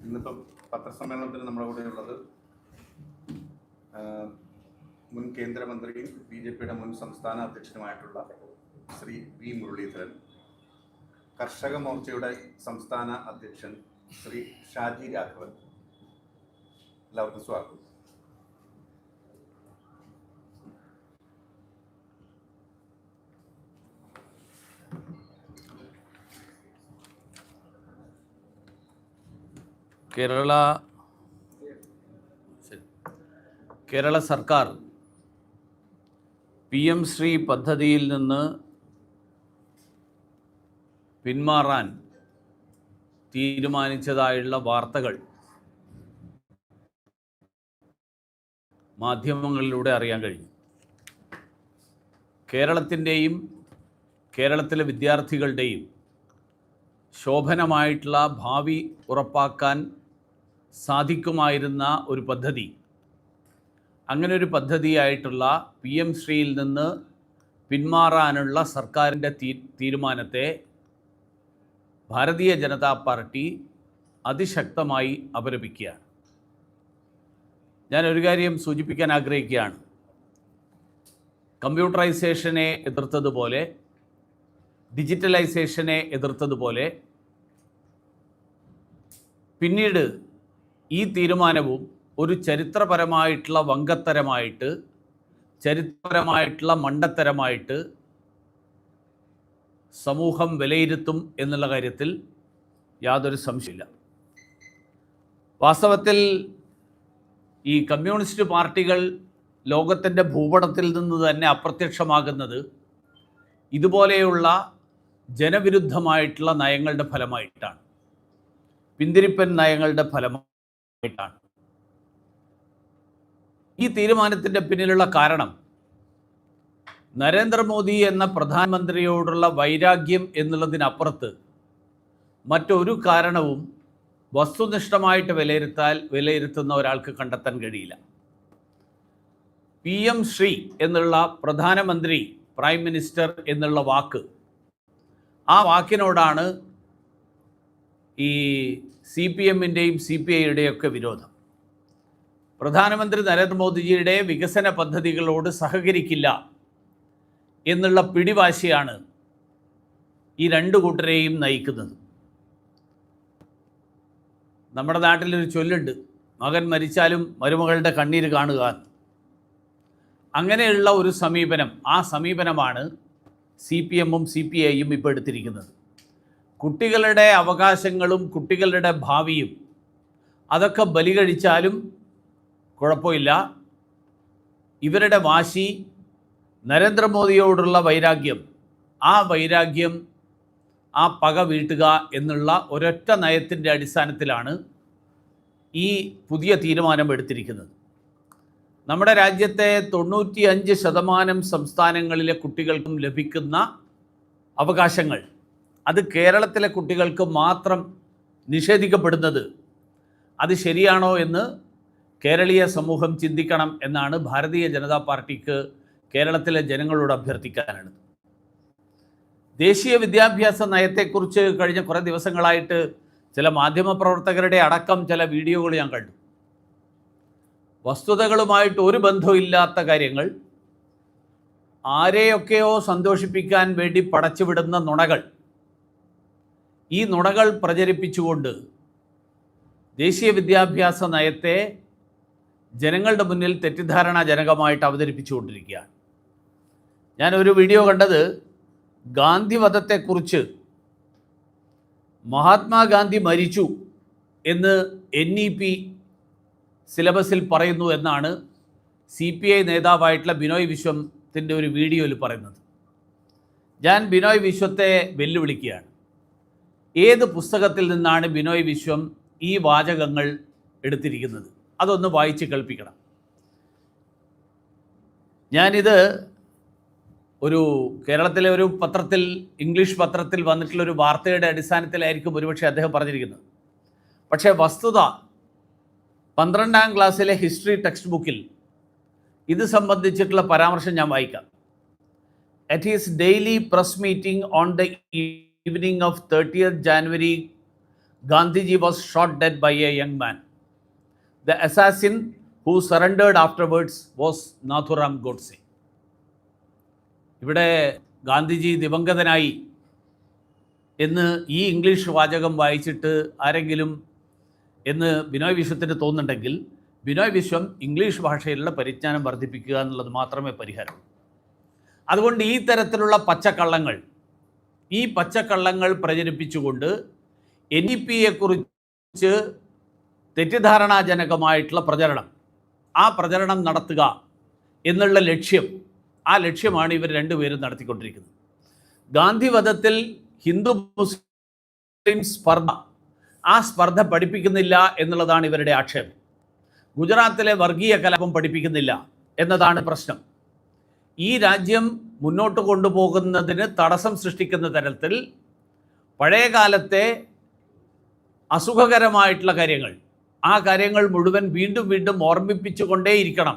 ഇന്നിപ്പം പത്രസമ്മേളനത്തിന് നമ്മുടെ കൂടെ ഉള്ളത് ആ, മുൻ കേന്ദ്രമന്ത്രിയും ബി ജെ പിയുടെ മുൻ സംസ്ഥാന അധ്യക്ഷനുമായിട്ടുള്ള ശ്രീ വി മുരളീധരൻ കർഷക മോർച്ചയുടെ സംസ്ഥാന അധ്യക്ഷൻ ശ്രീ ഷാജി രാഘവൻ എല്ലാവർക്കും സ്വാഗതം. കേരള കേരള സർക്കാർ പി എം ശ്രീ പദ്ധതിയിൽ നിന്ന് പിന്മാറാൻ തീരുമാനിച്ചതായുള്ള വാർത്തകൾ മാധ്യമങ്ങളിലൂടെ അറിയാൻ കഴിഞ്ഞു. കേരളത്തിന്റെയും കേരളത്തിലെ വിദ്യാർത്ഥികളുടെയും ശോഭനമായിട്ടുള്ള ഭാവി ഉറപ്പാക്കാൻ സാധിക്കുമായിരുന്ന ഒരു പദ്ധതി. അങ്ങനെ ഒരു പദ്ധതിയായിട്ടുള്ള പി എം ശ്രീയിൽ നിന്ന് പിന്മാറാനുള്ള സർക്കാരിന്റെ തീ തീരുമാനത്തെ ഭാരതീയ ജനതാ പാർട്ടി അതിശക്തമായി അപലപിക്കുകയാണ് ഞാൻ ഒരു കാര്യം സൂചിപ്പിക്കാൻ ആഗ്രഹിക്കുകയാണ്. കമ്പ്യൂട്ടറൈസേഷനെ എതിർത്തതുപോലെ ഡിജിറ്റലൈസേഷനെ എതിർത്തതുപോലെ പിന്നീട് ഈ തീരുമാനവും ഒരു ചരിത്രപരമായിട്ടുള്ള വങ്കത്തരമായിട്ട് ചരിത്രപരമായിട്ടുള്ള മണ്ടത്തരമായിട്ട് സമൂഹം വിലയിരുത്തും എന്നുള്ള കാര്യത്തിൽ യാതൊരു സംശയമില്ല വാസ്തവത്തിൽ ഈ കമ്മ്യൂണിസ്റ്റ് പാർട്ടികൾ ലോകത്തിന്റെ ഭൂപടത്തിൽ നിന്ന് തന്നെ അപ്രത്യക്ഷമാകുന്നത് ഇതുപോലെയുള്ള ജനവിരുദ്ധമായിട്ടുള്ള നയങ്ങളുടെ ഫലമായിട്ടാണ്. പിന്തിരിപ്പൻ നയങ്ങളുടെ ഫലമായിട്ടാണ് ഈ തീരുമാനത്തിന്റെ പിന്നിലുള്ള കാരണം നരേന്ദ്രമോദി എന്ന പ്രധാനമന്ത്രിയോടുള്ള വൈരാഗ്യം എന്നുള്ളതിനപ്പുറത്ത് മറ്റൊരു കാരണവും വസ്തുനിഷ്ഠമായിട്ട് വിലയിരുത്താൽ വിലയിരുത്തുന്ന ഒരാൾക്ക് കണ്ടെത്താൻ കഴിയില്ല. പി എം ശ്രീ എന്നുള്ള പ്രധാനമന്ത്രി പ്രൈം മിനിസ്റ്റർ എന്നുള്ള വാക്ക് ആ വാക്കിനോടാണ് ഈ സി പി എമ്മിന്റെയും സി പി ഐയുടെയും ഒക്കെ വിരോധം. പ്രധാനമന്ത്രി നരേന്ദ്രമോദിജിയുടെ വികസന പദ്ധതികളോട് സഹകരിക്കില്ല എന്നുള്ള പിടിവാശിയാണ് ഈ രണ്ട് കൂട്ടരെയും നയിക്കുന്നത്. നമ്മുടെ നാട്ടിലൊരു ചൊല്ലുണ്ട് മകൻ മരിച്ചാലും മരുമകളുടെ കണ്ണീര് കാണുക അങ്ങനെയുള്ള ഒരു സമീപനം ആ സമീപനമാണ് സി പി എമ്മും സി പി ഐയും ഇപ്പോൾ എടുത്തിരിക്കുന്നത്. കുട്ടികളുടെ അവകാശങ്ങളും കുട്ടികളുടെ ഭാവിയും അതൊക്കെ ബലി കഴിച്ചാലും കുഴപ്പമില്ല. ഇവരുടെ വാശി നരേന്ദ്രമോദിയോടുള്ള വൈരാഗ്യം ആ വൈരാഗ്യം ആ പക വീട്ടുക എന്നുള്ള ഒരൊറ്റ നയത്തിന്റെ അടിസ്ഥാനത്തിലാണ് ഈ പുതിയ തീരുമാനം എടുത്തിരിക്കുന്നത്. നമ്മുടെ രാജ്യത്തെ തൊണ്ണൂറ്റിയഞ്ച് ശതമാനം സംസ്ഥാനങ്ങളിലെ കുട്ടികൾക്കും ലഭിക്കുന്ന അവകാശങ്ങൾ അത് കേരളത്തിലെ കുട്ടികൾക്ക് മാത്രം നിഷേധിക്കപ്പെടുന്നത്. അത് ശരിയാണോ എന്ന് കേരളീയ സമൂഹം ചിന്തിക്കണം എന്നാണ് ഭാരതീയ ജനതാ പാർട്ടിക്ക് കേരളത്തിലെ ജനങ്ങളോട് അഭ്യർത്ഥിക്കാനാണ് ദേശീയ വിദ്യാഭ്യാസ നയത്തെക്കുറിച്ച് കഴിഞ്ഞ കുറേ ദിവസങ്ങളായിട്ട് ചില മാധ്യമപ്രവർത്തകരുടെ അടക്കം ചില വീഡിയോകൾ ഞാൻ കണ്ടു. വസ്തുതകളുമായിട്ട് ഒരു ബന്ധമില്ലാത്ത കാര്യങ്ങൾ ആരെയൊക്കെയോ സന്തോഷിപ്പിക്കാൻ വേണ്ടി പടച്ചുവിടുന്ന നുണകൾ. ഈ നുണകൾ പ്രചരിപ്പിച്ചുകൊണ്ട് ദേശീയ വിദ്യാഭ്യാസ നയത്തെ ജനങ്ങളുടെ മുന്നിൽ തെറ്റിദ്ധാരണാജനകമായിട്ട് അവതരിപ്പിച്ചുകൊണ്ടിരിക്കുകയാണ്. ഞാനൊരു വീഡിയോ കണ്ടത് ഗാന്ധിവധത്തെക്കുറിച്ച് മഹാത്മാഗാന്ധി മരിച്ചു എന്ന് എൻ ഇ പി സിലബസിൽ പറയുന്നു എന്നാണ് സി പി ഐ നേതാവായിട്ടുള്ള ബിനോയ് വിശ്വത്തിന്റെ ഒരു വീഡിയോയിൽ പറയുന്നത്. ഞാൻ ബിനോയ് വിശ്വത്തെ വെല്ലുവിളിക്കുകയാണ്. ഏത് പുസ്തകത്തിൽ നിന്നാണ് ബിനോയ് വിശ്വം ഈ വാചകങ്ങൾ എടുത്തിരിക്കുന്നത്? അതൊന്ന് വായിച്ച് കേൾപ്പിക്കണം. ഞാനിത് ഒരു കേരളത്തിലെ ഒരു പത്രത്തിൽ ഇംഗ്ലീഷ് പത്രത്തിൽ വന്നിട്ടുള്ള ഒരു വാർത്തയുടെ അടിസ്ഥാനത്തിലായിരിക്കും ഒരുപക്ഷെ അദ്ദേഹം പറഞ്ഞിരിക്കുന്നത്. പക്ഷേ വസ്തുത പന്ത്രണ്ടാം ക്ലാസ്സിലെ ഹിസ്റ്ററി ടെക്സ്റ്റ് ബുക്കിൽ ഇത് സംബന്ധിച്ചിട്ടുള്ള പരാമർശം ഞാൻ വായിക്കാം. At his daily press meeting on the evening of thirtieth January Gandhiji was shot dead by a young man. The assassin who surrendered afterwards was Nathuram Godse. ഇവിടെ ഗാന്ധിജി ദിവംഗതനായി എന്ന് ഈ ഇംഗ്ലീഷ് വാചകം വായിച്ചിട്ട് ആരെങ്കിലും എന്ന് ബിനോയ് വിശ്വത്തിന് തോന്നുന്നുണ്ടെങ്കിൽ ബിനോയ് വിശ്വം ഇംഗ്ലീഷ് ഭാഷയിലുള്ള പരിജ്ഞാനം വർദ്ധിപ്പിക്കുക എന്നുള്ളത് മാത്രമേ പരിഹാരം അതുകൊണ്ട് ഈ തരത്തിലുള്ള പച്ചക്കള്ളങ്ങൾ ഈ പച്ചക്കള്ളങ്ങൾ പ്രചരിപ്പിച്ചുകൊണ്ട് എൻ ഇ പിയെക്കുറിച്ച് തെറ്റിദ്ധാരണാജനകമായിട്ടുള്ള പ്രചരണം ആ പ്രചരണം നടത്തുക എന്നുള്ള ലക്ഷ്യം ആ ലക്ഷ്യമാണ് ഇവർ രണ്ടുപേരും നടത്തിക്കൊണ്ടിരിക്കുന്നത്. ഗാന്ധിവധത്തിൽ ഹിന്ദു മുസ്ലിം സ്പർദ്ധ ആ സ്പർദ്ധ പഠിപ്പിക്കുന്നില്ല എന്നുള്ളതാണ് ഇവരുടെ ആക്ഷേപം. ഗുജറാത്തിലെ വർഗീയ കലാപം പഠിപ്പിക്കുന്നില്ല എന്നതാണ് പ്രശ്നം. ഈ രാജ്യം മുന്നോട്ട് കൊണ്ടുപോകുന്നതിന് തടസ്സം സൃഷ്ടിക്കുന്ന തരത്തിൽ പഴയകാലത്തെ അസുഖകരമായിട്ടുള്ള കാര്യങ്ങൾ ആ കാര്യങ്ങൾ മുഴുവൻ വീണ്ടും വീണ്ടും ഓർമ്മിപ്പിച്ചുകൊണ്ടേയിരിക്കണം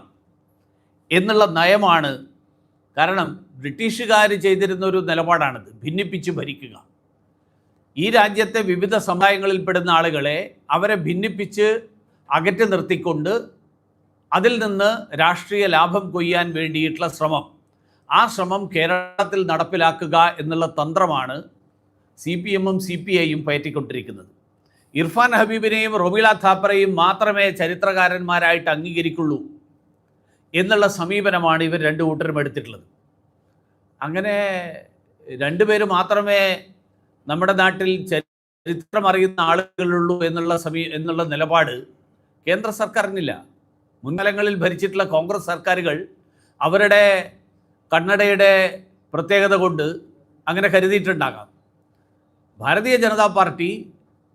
എന്നുള്ള നയമാണ്. കാരണം ബ്രിട്ടീഷുകാർ ചെയ്തിരുന്ന ഒരു നിലപാടാണിത് ഭിന്നിപ്പിച്ച് ഭരിക്കുക. ഈ രാജ്യത്തെ വിവിധ സമുദായങ്ങളിൽപ്പെടുന്ന ആളുകളെ അവരെ ഭിന്നിപ്പിച്ച് അകറ്റി നിർത്തിക്കൊണ്ട് അതിൽ നിന്ന് രാഷ്ട്രീയ ലാഭം കൊയ്യാൻ വേണ്ടിയിട്ടുള്ള ശ്രമം. ആ ശ്രമം കേരളത്തിൽ നടപ്പിലാക്കുക എന്നുള്ള തന്ത്രമാണ് സി പി എമ്മും സി പി ഐയും പയറ്റിക്കൊണ്ടിരിക്കുന്നത്. ഇർഫാൻ ഹബീബിനെയും റൊബീള ഥാപ്പറയും മാത്രമേ ചരിത്രകാരന്മാരായിട്ട് അംഗീകരിക്കുള്ളൂ എന്നുള്ള സമീപനമാണ് ഇവർ രണ്ടു കൂട്ടരും എടുത്തിട്ടുള്ളത്. അങ്ങനെ രണ്ടുപേര് മാത്രമേ നമ്മുടെ നാട്ടിൽ ചരിത്രം അറിയുന്ന ആളുകളുള്ളൂ എന്നുള്ള സമീ എന്നുള്ള നിലപാട് കേന്ദ്ര സർക്കാരിനില്ല. മുൻകാലങ്ങളിൽ ഭരിച്ചിട്ടുള്ള കോൺഗ്രസ് സർക്കാരുകൾ അവരുടെ കണ്ണടയുടെ പ്രത്യേകത കൊണ്ട് അങ്ങനെ കരുതിയിട്ടുണ്ടാകാം. ഭാരതീയ ജനതാ പാർട്ടി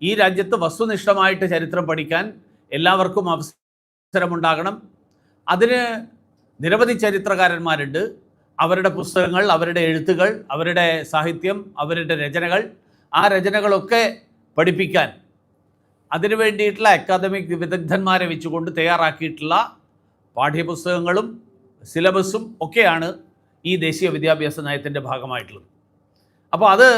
ഈ രാജ്യത്ത് വസ്തുനിഷ്ഠമായിട്ട് ചരിത്രം പഠിക്കാൻ എല്ലാവർക്കും അവസരമുണ്ടാകണം. അതിന് നിരവധി ചരിത്രകാരന്മാരുണ്ട്. അവരുടെ പുസ്തകങ്ങൾ അവരുടെ എഴുത്തുകൾ അവരുടെ സാഹിത്യം അവരുടെ രചനകൾ ആ രചനകളൊക്കെ പഠിപ്പിക്കാൻ അതിനു വേണ്ടിയിട്ടുള്ള അക്കാദമിക് വിദഗ്ധന്മാരെ വെച്ചുകൊണ്ട് തയ്യാറാക്കിയിട്ടുള്ള പാഠ്യപുസ്തകങ്ങളും സിലബസും ഒക്കെയാണ് ഈ ദേശീയ വിദ്യാഭ്യാസ നയത്തിന്റെ ഭാഗമായിട്ടുള്ളത്. അപ്പോൾ അത്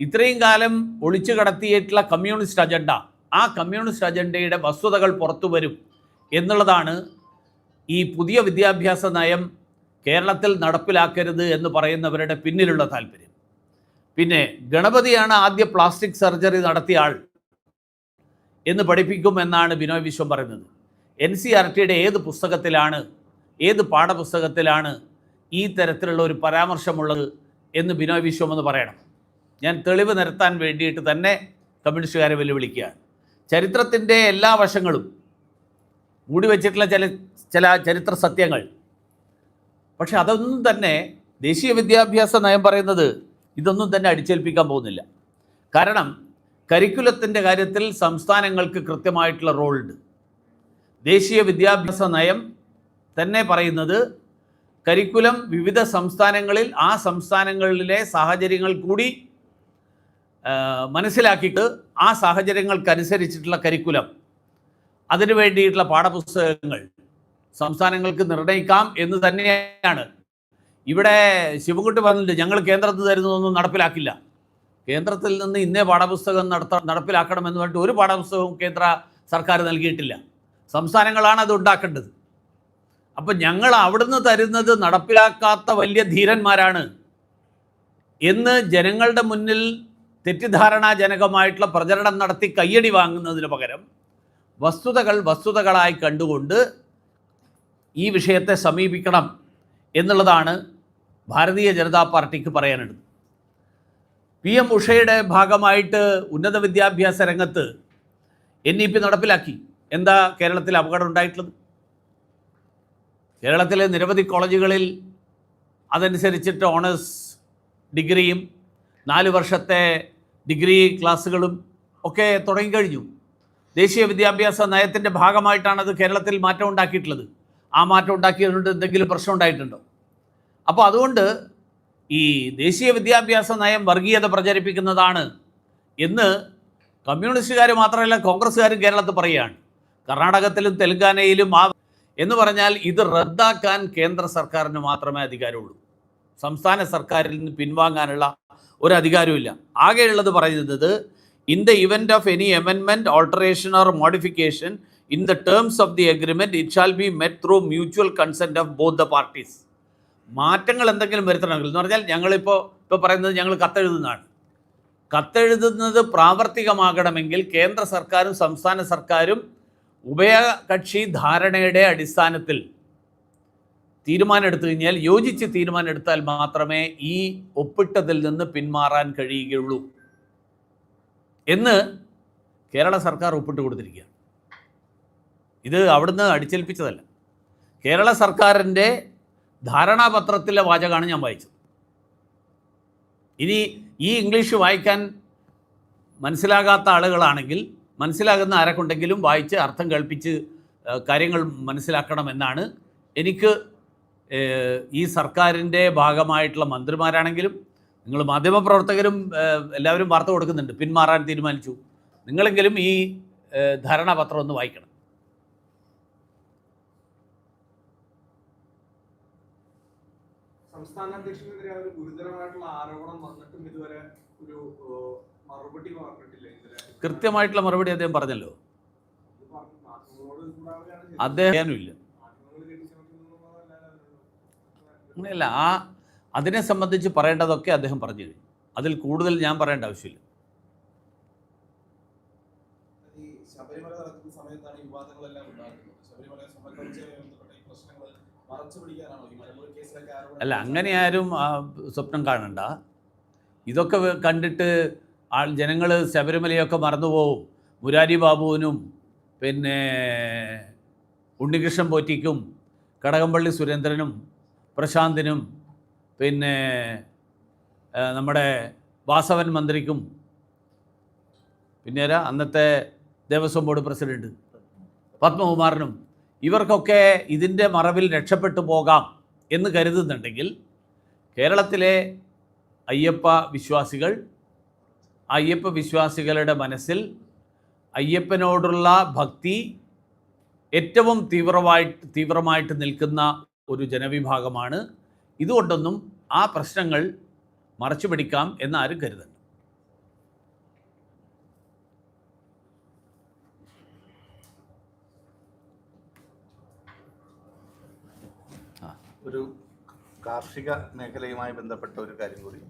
ഇത്രയും കാലം ഒളിച്ചു കടത്തിയിട്ടുള്ള കമ്മ്യൂണിസ്റ്റ് അജണ്ട ആ കമ്മ്യൂണിസ്റ്റ് അജണ്ടയുടെ വസ്തുതകൾ പുറത്തു വരും എന്നുള്ളതാണ് ഈ പുതിയ വിദ്യാഭ്യാസ നയം കേരളത്തിൽ നടപ്പിലാക്കരുത് എന്ന് പറയുന്നവരുടെ പിന്നിലുള്ള താല്പര്യം. പിന്നെ ഗണപതിയാണ് ആദ്യ പ്ലാസ്റ്റിക് സർജറി നടത്തിയ ആൾ. എന്ന് പഠിപ്പിക്കുമെന്നാണ് ബിനോയ് വിശ്വം പറയുന്നത്. എൻ സി ആർ ടിയുടെ ഏത് പുസ്തകത്തിലാണ് ഏത് പാഠപുസ്തകത്തിലാണ് ഈ തരത്തിലുള്ള ഒരു പരാമർശമുള്ളത് എന്ന് ബിനോയ് വിശ്വം എന്ന് പറയണം. ഞാൻ തെളിവ് നിരത്താൻ വേണ്ടിയിട്ട് തന്നെ കമ്മ്യൂണിസ്റ്റുകാരെ വെല്ലുവിളിക്കുകയാണ്. ചരിത്രത്തിന്റെ എല്ലാ വശങ്ങളും മൂടി വച്ചിട്ടുള്ള ചില ചില ചരിത്ര സത്യങ്ങൾ. പക്ഷെ അതൊന്നും തന്നെ ദേശീയ വിദ്യാഭ്യാസ നയം പറയുന്നത് ഇതൊന്നും തന്നെ അടിച്ചേൽപ്പിക്കാൻ പോകുന്നില്ല. കാരണം കരിക്കുലത്തിന്റെ കാര്യത്തിൽ സംസ്ഥാനങ്ങൾക്ക് കൃത്യമായിട്ടുള്ള റോളുണ്ട്. ദേശീയ വിദ്യാഭ്യാസ നയം തന്നെ പറയുന്നത് കരിക്കുലം വിവിധ സംസ്ഥാനങ്ങളിൽ ആ സംസ്ഥാനങ്ങളിലെ സാഹചര്യങ്ങൾ കൂടി മനസ്സിലാക്കിയിട്ട് ആ സാഹചര്യങ്ങൾക്കനുസരിച്ചിട്ടുള്ള കരിക്കുലം. അതിനു വേണ്ടിയിട്ടുള്ള പാഠപുസ്തകങ്ങൾ സംസ്ഥാനങ്ങൾക്ക് നിർണയിക്കാം എന്ന് തന്നെയാണ്. ഇവിടെ ശിവൻകുട്ടി പറഞ്ഞിട്ട് ഞങ്ങൾ കേന്ദ്രത്തിൽ തരുന്നതൊന്നും നടപ്പിലാക്കില്ല. കേന്ദ്രത്തിൽ നിന്ന് ഇന്നേ പാഠപുസ്തകം നടത്ത നടപ്പിലാക്കണമെന്ന് പറഞ്ഞിട്ട് ഒരു പാഠപുസ്തകവും കേന്ദ്ര സർക്കാർ നൽകിയിട്ടില്ല. സംസ്ഥാനങ്ങളാണ് അത് ഉണ്ടാക്കേണ്ടത്. അപ്പം ഞങ്ങൾ അവിടുന്ന് തരുന്നത് നടപ്പിലാക്കാത്ത വലിയ ധീരന്മാരാണ്. എന്ന് ജനങ്ങളുടെ മുന്നിൽ തെറ്റിദ്ധാരണാജനകമായിട്ടുള്ള പ്രചരണം നടത്തി കയ്യടി വാങ്ങുന്നതിന് പകരം വസ്തുതകൾ വസ്തുതകളായി കണ്ടുകൊണ്ട് ഈ വിഷയത്തെ സമീപിക്കണം എന്നുള്ളതാണ് ഭാരതീയ ജനതാ പാർട്ടിക്ക് പറയാനുള്ളത്. പി എം ഉഷയുടെ ഭാഗമായിട്ട് ഉന്നത വിദ്യാഭ്യാസ രംഗത്ത് എൻ ഇ പി നടപ്പിലാക്കി. എന്താ കേരളത്തിൽ അപകടം ഉണ്ടായിട്ടുള്ളത്? കേരളത്തിലെ നിരവധി കോളേജുകളിൽ അതനുസരിച്ചിട്ട് ഓണേഴ്സ് ഡിഗ്രിയും നാല് വർഷത്തെ ഡിഗ്രി ക്ലാസ്സുകളും ഒക്കെ തുടങ്ങിക്കഴിഞ്ഞു. ദേശീയ വിദ്യാഭ്യാസ നയത്തിന്റെ ഭാഗമായിട്ടാണ് അത് കേരളത്തിൽ മാറ്റം ഉണ്ടാക്കിയിട്ടുള്ളത്. ആ മാറ്റം ഉണ്ടാക്കിയതുകൊണ്ട് എന്തെങ്കിലും പ്രശ്നം ഉണ്ടായിട്ടുണ്ടോ? അപ്പോൾ അതുകൊണ്ട് ഈ ദേശീയ വിദ്യാഭ്യാസ നയം വർഗീയത പ്രചരിപ്പിക്കുന്നതാണ് എന്ന് കമ്മ്യൂണിസ്റ്റുകാർ മാത്രമല്ല കോൺഗ്രസ്സുകാരും കേരളത്തിൽ പറയുകയാണ്. കർണാടകത്തിലും തെലങ്കാനയിലും ആ എന്ന് പറഞ്ഞാൽ ഇത് റദ്ദാക്കാൻ കേന്ദ്ര സർക്കാരിന് മാത്രമേ അധികാരമുള്ളൂ. സംസ്ഥാന സർക്കാരിൽ നിന്ന് പിൻവാങ്ങാനുള്ള ഒരു അധികാരവുമില്ല. ആകെയുള്ളത് പറയുന്നത് in the event of any എമെൻമെന്റ് alteration or modification in the terms of the agreement it shall be met through mutual consent of both the parties മാറ്റങ്ങൾ എന്തെങ്കിലും വരുത്തണമെങ്കിൽ എന്ന് പറഞ്ഞാൽ ഞങ്ങളിപ്പോൾ ഇപ്പോൾ പറയുന്നത് ഞങ്ങൾ കത്തെഴുതുന്നതാണ്. കത്തെഴുതുന്നത് പ്രാവർത്തികമാകണമെങ്കിൽ കേന്ദ്ര സർക്കാരും സംസ്ഥാന സർക്കാരും ഉഭയകക്ഷി ധാരണയുടെ അടിസ്ഥാനത്തിൽ തീരുമാനം എടുത്തു കഴിഞ്ഞാൽ യോജിച്ച് തീരുമാനം എടുത്താൽ മാത്രമേ ഈ ഒപ്പിട്ടതിൽ നിന്ന് പിന്മാറാൻ കഴിയുകയുള്ളൂ എന്ന് കേരള സർക്കാർ ഒപ്പിട്ട് കൊടുത്തിരിക്കുകയാണ്. ഇത് അവിടുന്ന് അടിച്ചേൽപ്പിച്ചതല്ല. കേരള സർക്കാരിന്റെ ധാരണാപത്രത്തിലെ വാചകമാണ് ഞാൻ വായിച്ചത്. ഇനി ഈ ഇംഗ്ലീഷ് വായിക്കാൻ മനസ്സിലാകാത്ത ആളുകളാണെങ്കിൽ മനസ്സിലാകുന്ന ആരെക്കൊണ്ടെങ്കിലും വായിച്ച് അർത്ഥം കേൾപ്പിച്ച് കാര്യങ്ങൾ മനസ്സിലാക്കണമെന്നാണ് എനിക്ക് ഈ സർക്കാരിന്റെ ഭാഗമായിട്ടുള്ള മന്ത്രിമാരാണെങ്കിലും നിങ്ങൾ മാധ്യമപ്രവർത്തകരും എല്ലാവരും വാർത്ത കൊടുക്കുന്നുണ്ട്. പിന്മാറാൻ തീരുമാനിച്ചു. നിങ്ങളെങ്കിലും ഈ ധാരണാപത്രം ഒന്ന് വായിക്കണം. സംസ്ഥാന അധ്യക്ഷനെതിരെ ഒരു ഗുരുതരമായിട്ടുള്ള ആരോപണം വന്നിട്ടും ഇതുവരെ ഒരു മറുപടി പറഞ്ഞിട്ടില്ല കൃത്യമായിട്ടുള്ള മറുപടി അദ്ദേഹം പറഞ്ഞല്ലോ. അദ്ദേഹം അങ്ങനെയല്ല ആ അതിനെ സംബന്ധിച്ച് പറയേണ്ടതൊക്കെ അദ്ദേഹം പറഞ്ഞു കഴിഞ്ഞു. അതിൽ കൂടുതൽ ഞാൻ പറയേണ്ട ആവശ്യമില്ല ഈ ശബരിമല നടക്കുന്ന സമയത്താണ് ഈ വിവാദങ്ങളെല്ലാം ഉണ്ടാകുന്നത് ശബരിമലയെ സംബന്ധിച്ചുമായി ബന്ധപ്പെട്ട ഈ പ്രശ്നങ്ങൾ മറച്ചു പിടിക്കാനാണോ ഈ മലമ്പുഴ കേസിലൊക്കെ ആരോപണം അല്ല അങ്ങനെ ആരും ആ, സ്വപ്നം കാണണ്ട. ഇതൊക്കെ കണ്ടിട്ട് ആൾ ജനങ്ങൾ ശബരിമലയൊക്കെ മറന്നുപോകും മുരാരി ബാബുവിനും പിന്നെ ഉണ്ണികൃഷ്ണൻ പോറ്റിക്കും കടകംപള്ളി സുരേന്ദ്രനും പ്രശാന്തിനും പിന്നെ നമ്മുടെ വാസവൻ മന്ത്രിക്കും. പിന്നെ അന്നത്തെ ദേവസ്വം ബോർഡ് പ്രസിഡന്റ് പത്മകുമാറിനും. ഇവർക്കൊക്കെ ഇതിന്റെ മറവിൽ രക്ഷപ്പെട്ടു പോകാം എന്ന് കരുതുന്നുണ്ടെങ്കിൽ കേരളത്തിലെ അയ്യപ്പ വിശ്വാസികൾ അയ്യപ്പ വിശ്വാസികളുടെ മനസ്സിൽ അയ്യപ്പനോടുള്ള ഭക്തി ഏറ്റവും തീവ്രമായിട്ട് തീവ്രമായിട്ട് നിൽക്കുന്ന ഒരു ജനവിഭാഗമാണ്. ഇതുകൊണ്ടൊന്നും ആ പ്രശ്നങ്ങൾ മറച്ചു പിടിക്കാം എന്നാരും കരുതണ്ട. ഒരു കാർഷിക മേഖലയുമായി ബന്ധപ്പെട്ട ഒരു കാര്യം കൂടി.